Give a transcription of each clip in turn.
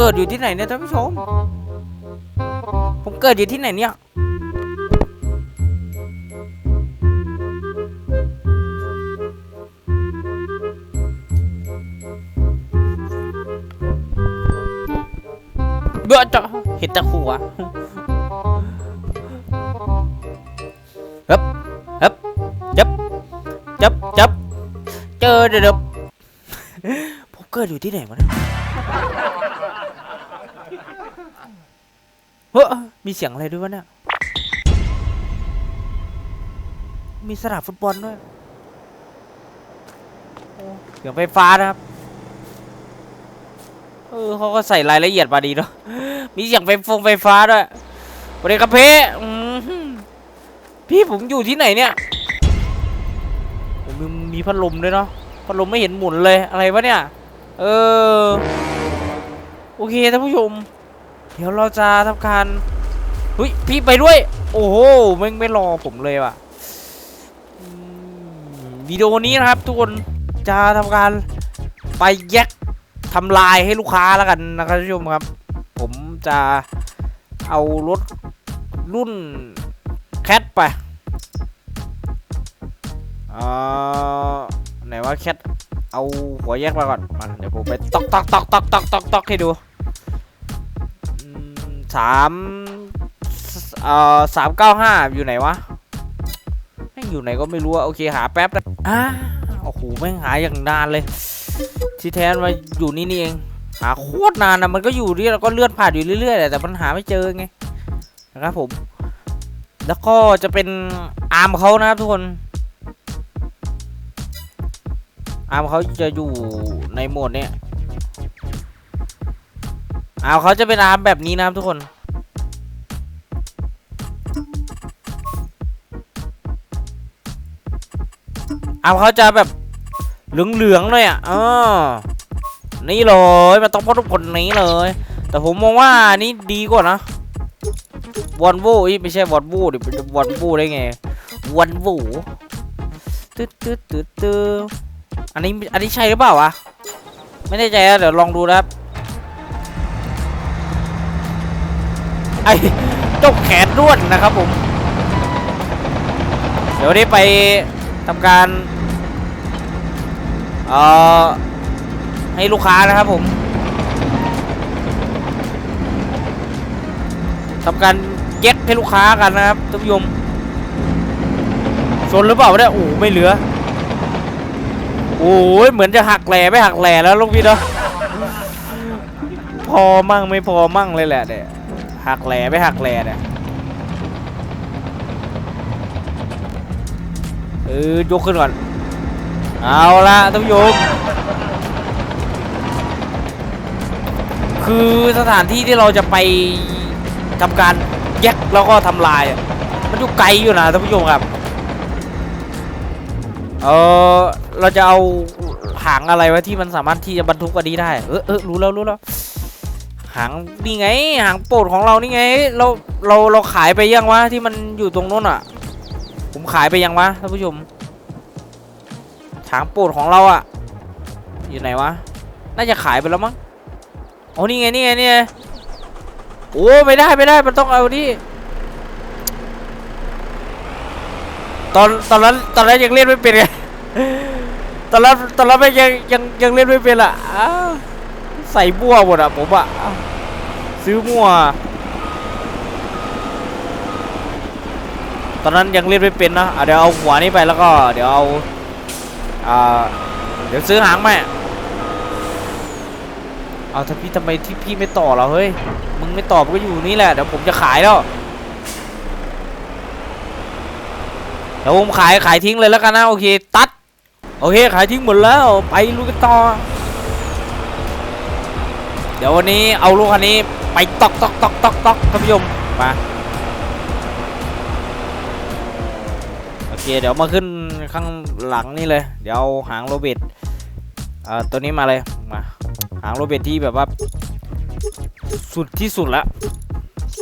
เกิดอยู่ที่ไหนเนี่ยท่านผู้ชม ผมเกิดอยู่ที่ไหนเนี่ย เบื่อจ้ะเห็นต่หัวฮึบฮึบจับจับจับเจอเด็บ กิดอยู่ที่ไหนวะเนี่ยเฮ้อมีเสียงอะไรด้วยวะเนี่ย มีสนามฟุตบอลด้วยเสียงไฟฟ้านะครับ เออเขาก็ใส่รายละเอียดมาดีเนาะ มีเสียงไฟฟงไฟฟ้าด้วยสวัสดีครับเพ่พี่ผมอยู่ที่ไหนเนี่ยผมมีพัดลมด้วยเนาะพัดลมไม่เห็นหมุนเลยอะไรวะเนี่ย เออ โอเคท่านผู้ชม เดี๋ยวเราจะทำการเฮ้ยพี่ไปด้วย โอ้โหไม่งไม่รอผมเลยว่ะวิดีโอนี้นะครับทุกคนจะทำการไปแยกทำลายให้ลูกค้าแล้วกันนะครับท่านผู้ชมครับ ผมจะเอารถรุ่นแคทไปอ่อไหนว่าแคท เอาหัวแยกมาก่อนมาเดี๋ยวผมไปตอกตอกตอกตอกตอกตอกตอกให้ดูสามเอ่อสามเก้าห้าอยู่ไหนวะแม่งอยู่ไหนก็ไม่รู้อะโอเคหาแป๊บนะอ่าโอ้โหแม่งหาอย่างนานเลย ที่แท้มาอยู่นี่นี่เอง หาโคตรนานนะมันก็อยู่นี่แล้วก็เลื่อนผ่านอยู่เรื่อยๆแหละแต่มันหาไม่เจอไงนะครับผม แล้วก็จะเป็นอาร์มเขานะครับทุกคน อาร์มเขาจะอยู่ในโหมดเนี้ยอาร์มเขาจะเป็นอาร์มแบบนี้นะครับทุกคนอาร์มเขาจะแบบเหลืองๆเลยอะเออนี่เลยมันต้องพ่นผลนี้เลย แต่ผมมองว่านี่ดีกว่านะวอนโว่ไม่ใช่วอนโว่ดิเป็นวอนโว่ได้ไงวอนโว่ตึ๊ดตึ๊ดตึ๊ดตึ๊ด อันนี้อันนี้ใช่หรือเปล่าวะไม่แน่ใจนะเดี๋ยวลองดูนะครับไอ้เจ้าแขนด้วนนะครับผม เดี๋ยวนี้ไปทำการเอ่อให้ลูกค้านะครับผมทำการเย็ดให้ลูกค้ากันนะครับท่านผู้ชมชนหรือเปล่าเนี่ยโอ้ไม่เหลือ โอ้ยเหมือนจะหักแหล่ไม่หักแหล่แล้วลูกพี่เนาะพอมั่งไม่พอมั่งเลยแหละเนี่ยหักแหล่ไม่หักแหล่เนี่ยเออยกขึ้นก่อนเอาละท่านผู้ชมคือสถานที่ที่เราจะไปทำการแยกแล้วก็ทำลาย มันอยู่ไกลอยู่นะท่านผู้ชมครับ เออเราจะเอาหางอะไรไว้ที่มันสามารถที่จะบรรทุกอันนี้ได้ เออเออรู้แล้วรู้แล้วหางนี่ไง หางโปรดของเรานี่ไง เราเราเราขายไปยังวะที่มันอยู่ตรงโน้นอะ ผมขายไปยังวะท่านผู้ชมหางโปรดของเราอะ อยู่ไหนวะ น่าจะขายไปแล้วมั้งโอ้นี่ไงนี่ไงนี่ไงโอ้ไม่ได้ไม่ได้มันต้องเอานี่ ตอนตอนนั้นตอนนั้นยังเล่นไม่เป็นไงตอนนั้นตอนนั้นไม่ยังยังยังเล่นไม่เป็นอะใส่มั่วหมดอะผมอะซื้อมั่วตอนนั้นยังเล่นไม่เป็นนะเดี๋ยวเอาหัวนี้ไปแล้วก็ เดี๋ยวเอาอ่าเดี๋ยวซื้อหางแม่เอาถ้าพี่ทำไมที่พี่ไม่ต่อเราเฮ้ยมึงไม่ตอบก็อยู่นี่แหละเดี๋ยวผมจะขายแล้ว ดี๋ยวผมขายขายทิ้งเลยแล้วกันนะโอเคตัดโอเคขายทิ้งหมดแล้วไปลูกกันต่อเดี๋ยววันนี้เอาลูกคันนี้ไปตอกตอกตอกตอกตอกท่านผู้ชมมาโอเคเดี๋ยวมาขึ้นข้างหลังนี่เลย เดี๋ยวเอาหางโรเบิตเอ่อตัวนี้มาเลยมาหางโรเบิตที่แบบว่าสุดที่สุดละ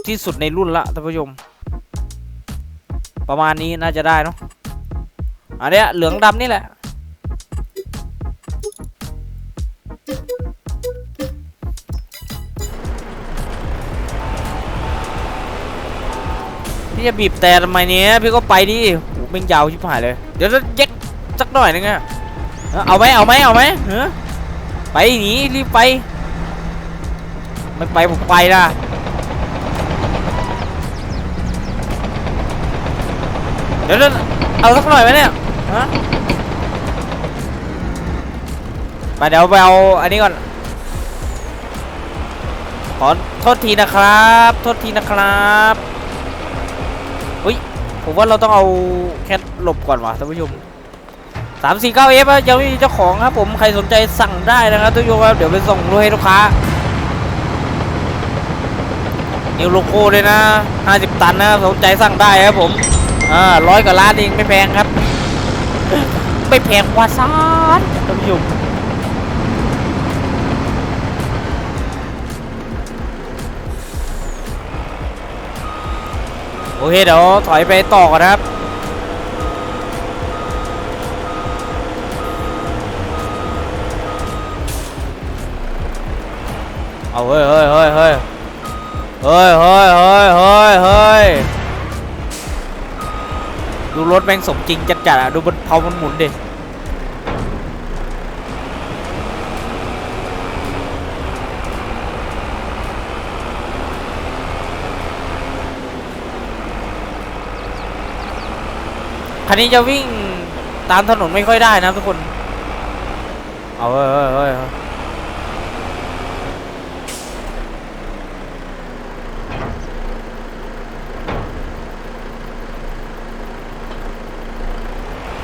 ที่สุดในรุ่นละท่านผู้ชม ประมาณนี้น่าจะได้เนาะอันเนี้ยเหลืองดำนี่แหละ พี่จะบีบแต่ทำไมเนี้ยพี่ก็ไปดิโหเป็นยาวชิบหายเลย เดี๋ยวจะเย็กสักหน่อยนึงอะเอาไหมเอาไหมเอาไหมเฮ้ไปหนีรีบไป ไม่ไปผมไปนะ เดี๋ยวเอาสักหน่อยไหมเนี่ยฮะไปเดี๋ยวไปเอาอันนี้ก่อน ขอโทษทีนะครับ โทษทีนะครับอุ้ยผมว่าเราต้องเอาแคทหลบก่อนว่ะท่านผู้ชมสามสี่เก้าเอฟยังไม่มีเจ้าของครับผมใครสนใจสั่งได้นะครับท่านผู้ชมครับเดี๋ยวไปส่งด้วยให้ลูกค้านิวโลโก้เลยนะ 50 ตันนะสนใจสั่งได้ครับผม อ่าร้อยกว่าล้านเองไม่แพงครับ ไม่แพงกว่าซานท่านผู้ชมโอเคเดี๋ยวถอยไปต่อก่อนนะครับเอาเฮ้ยเฮ้ยเฮ้ยเฮ้ยเฮ้ยเฮ้ยเฮ้ยเฮ้ยเฮ้ย ดูรถแม่งสมจริงจัดๆอะดูบนเผามันหมุนดิคันนี้จะวิ่งตามถนนไม่ค่อยได้นะทุกคน เอาเฮ้ยเฮ้ยเฮ้ยเฮ้ย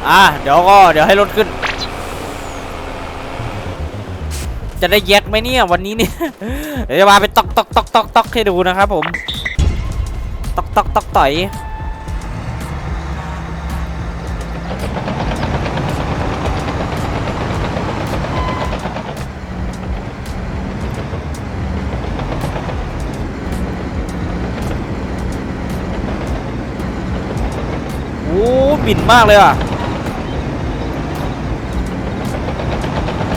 อะเดี๋ยวก็เดี๋ยวให้รถขึ้น จะได้แยกไหมเนี่ยวันนี้เนี่ย เดี๋ยวจะมาไปตอกตอกตอกตอกตอกให้ดูนะครับผมตอกตอกตอกต่อยโอ้บินมากเลยอะ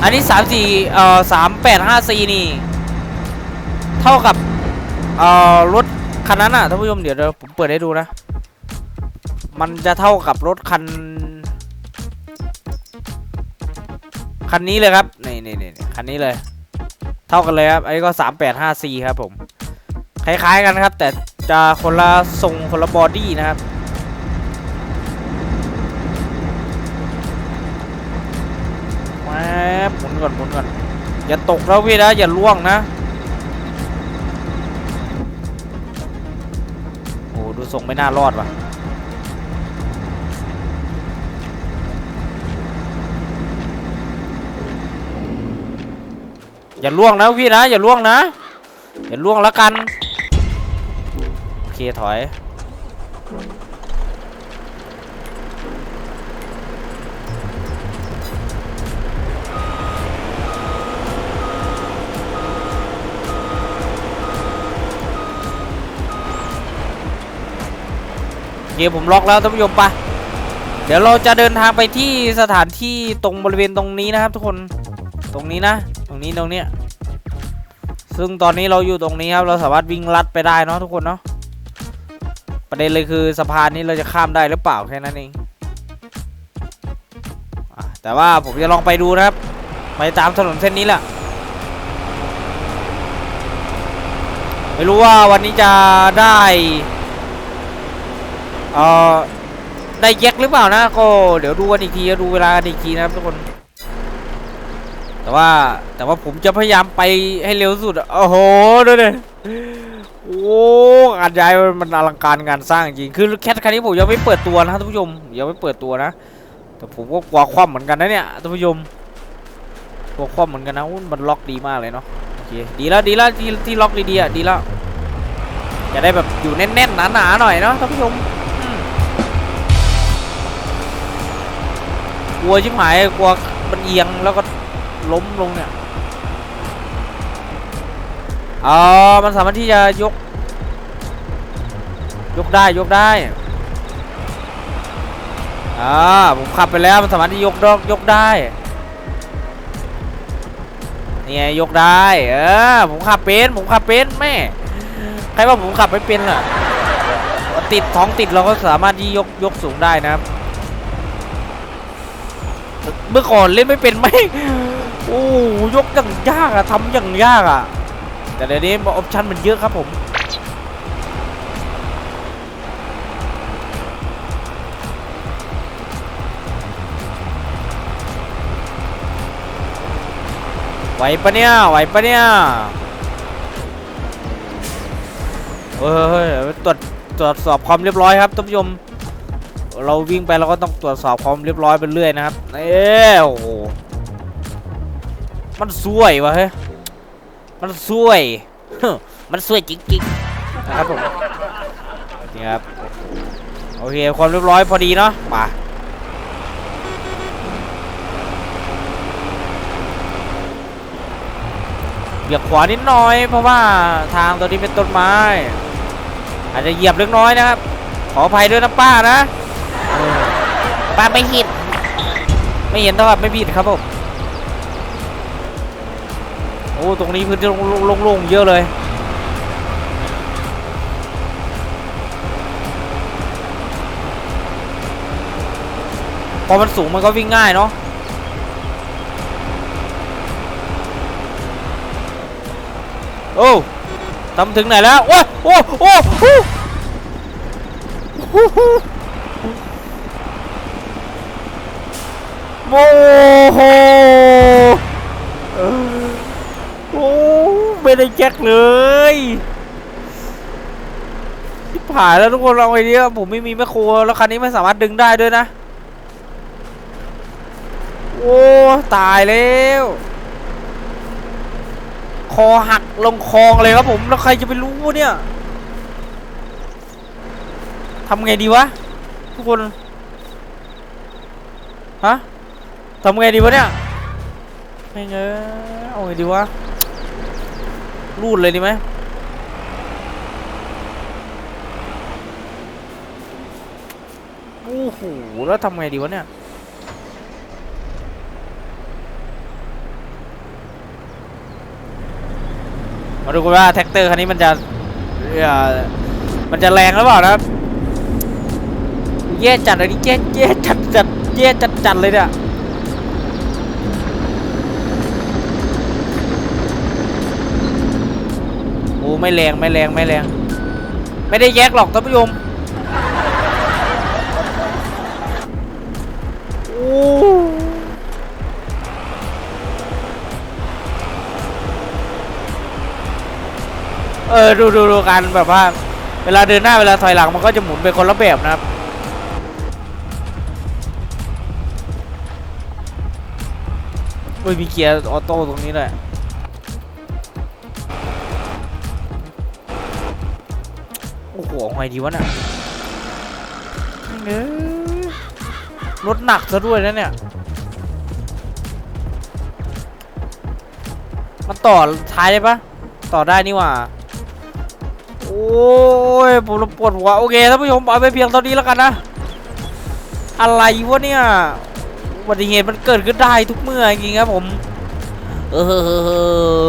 อันนี้สามสี่เอ่อสามแปดห้าสี่นี่ เท่ากับเอ่อรถคันนั้นอะท่านผู้ชมเดี๋ยวผมเปิดให้ดูนะ มันจะเท่ากับรถคัน คันนี้เลยครับนี่นี่นี่คันนี้เลย เท่ากันเลยครับอันนี้ก็สามแปดห้าสี่ครับผม คล้ายๆกันครับ แต่จะคนละทรงคนละบอดี้นะครับ ป๊บหมุนก่อนหมุนก่อนอย่าตกแล้วพี่นะอย่าล่วงนะโอ้ดูทรงไม่น่ารอดว่ะอย่าล่วงนะพี่นะอย่าล่วงนะอย่าล่วงแล้วกันโอเคถอย เกมผมล็อกแล้วท่านผู้ชมปะเดี๋ยวเราจะเดินทางไปที่สถานที่ตรงบริเวณตรงนี้นะครับ ทุกคนตรงนี้นะ ตรงนี้ตรงเนี้ยซึ่งตอนนี้เราอยู่ตรงนี้ครับเราสามารถวิ่งลัดไปได้เนาะทุกคนเนาะประเด็นเลยคือสะพานนี้เราจะข้ามได้หรือเปล่าแค่นั้นเองแต่ว่าผมจะลองไปดูนะครับ ไปตามถนนเส้นนี้แหละไม่รู้ว่าวันนี้จะได้ เอ่อได้แยกหรือเปล่านะก็เดี๋ยวดูกันอีกทีดูเวลากันอีกทีนะครับทุกคน แต่ว่าแต่ว่าผมจะพยายามไปให้เร็วสุดโอ้โหดูดิโอ้การย้ายมันอลังการงานสร้างจริงคือแคทคันนี้ผมยังไม่เปิดตัวนะท่านผู้ชมยังไม่เปิดตัวนะ แต่ผมก็กลัวคว่ำเหมือนกันนะเนี่ยท่านผู้ชมกลัวคว่ำเหมือนกันนะมันล็อกดีมากเลยเนาะโอเคดีแล้วดีแล้วที่ที่ล็อกดีๆอะดีแล้วจะได้แบบอยู่แน่นๆหนาๆหน่อยเนาะท่านผู้ชม ลัวชิบหายกลัวมันเอียงแล้วก็ล้มลงเนี่ยอ๋อมันสามารถที่จะยก ยกได้ยกได้อ่าผมขับไปแล้วมันสามารถที่ยกดอกยกได้เนี่ยยกได้เออผมขับเป็นผมขับเป็นแม่ใครว่าผมขับไม่เป็นล่ะติดท้องติดเราก็สามารถที่ยกยกสูงได้นะครับ เมื่อก่อนเล่นไม่เป็นไหมโอ้ยกอย่างยากอะทำอย่างยากอะแต่เดี๋ยวนี้ออปชั่นมันเยอะครับผมไหวปะเนี่ยไหวปะเนี่ยเฮ้ยเฮ้ยเฮ้ยตรวจตรวจสอบความเรียบร้อยครับท่านผู้ชม เราวิ่งไปเราก็ต้องตรวจสอบความเรียบร้อยไปเรื่อยนะครับเอ้โอ้โหมันสวยวะเฮ้ยมันสวยมันสวยจริงๆนะครับผมนี่ครับโอเคความเรียบร้อยพอดีเนาะมาเหยียบขวานิดหน่อย เพราะว่าทางตัวนี้เป็นต้นไม้ อาจจะเหยียบเล็กน้อยนะครับ ขออภัยด้วยนะป้านะ ป้าไม่ผิดไม่เห็นเท่ากับไม่ผิดครับผมโอ้ตรงนี้พื้นที่โล่งๆเยอะเลยพอมันสูงมันก็วิ่งง่ายเนาะโอ้ทำถึงไหนแล้ว โอ้โอ้โอ้ โอ้โหโอ้ไม่ได้แจ็คเลยที่ผ่านแล้วทุกคนเราไอเดียผมไม่มีแมคโครแล้วคันนี้ไม่สามารถดึงได้ด้วยนะ โอ้ตายแล้ว คอหักลงคลองเลยครับผมแล้วใครจะไปรู้เนี่ยทำไงดีวะ ทุกคน ฮะ ทำไงดีวะเนี่ยไม่เงยเอาไงดีวะรูดเลยดีไหมโอ้โหแล้วทำไงดีวะเนี่ยมาดูกันว่าแท็กเตอร์คันนี้มันจะมันจะแรงหรือเปล่านะครับแย่จัดเลยนี่แย่แย่จัดจัดแย่จัดจัดเลยเนี่ยโอ้ ไม่แรงไม่แรงไม่แรง ไม่ได้แยกหรอกท่านผู้ชมโอ้เออดูดูดูกันแบบว่า เวลาเดินหน้าเวลาถอยหลังมันก็จะหมุนไปคนละแบบนะครับ เฮ้ยมีเกียร์ออโต้ตรงนี้ด้วย ไงดีวะเนี่ยเอ้ยรถหนักซะด้วยนะเนี่ย มันต่อท้ายได้ปะต่อได้นี่หว่า โอ้ยผมปวดหัวโอเคท่านผู้ชมเอาไปเพียงเท่านี้แล้วกันนะ อะไรวะเนี่ยอุบัติเหตุมันเกิดขึ้นได้ทุกเมื่อจริงๆครับผม เอ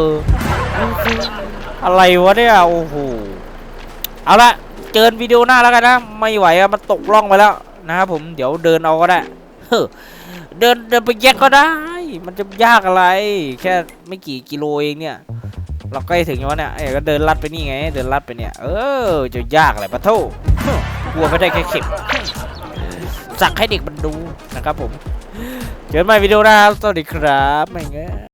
อ อะไรวะเนี่ย โอ้โห เอาละ เจอวิดีโอหน้าแล้วกันนะ ไม่ไหวอะมันตกล่องไปแล้วนะครับผมเดี๋ยวเดินเอาก็ได้เดินเดินไปแยกก็ได้ มันจะยากอะไร แค่ไม่กี่กิโลเองเนี่ย เราใกล้ถึงแล้วเนี่ยเอ้ก็เดินลัดไปนี่ไง เดินลัดไปเนี่ย เออ จะยากอะไรปะโทกลัวไม่ได้แค่เข็มสักให้เด็กมันดูนะครับผม เจอกันใหม่วิดีโอหน้าสวัสดีครับไม่เงี้ย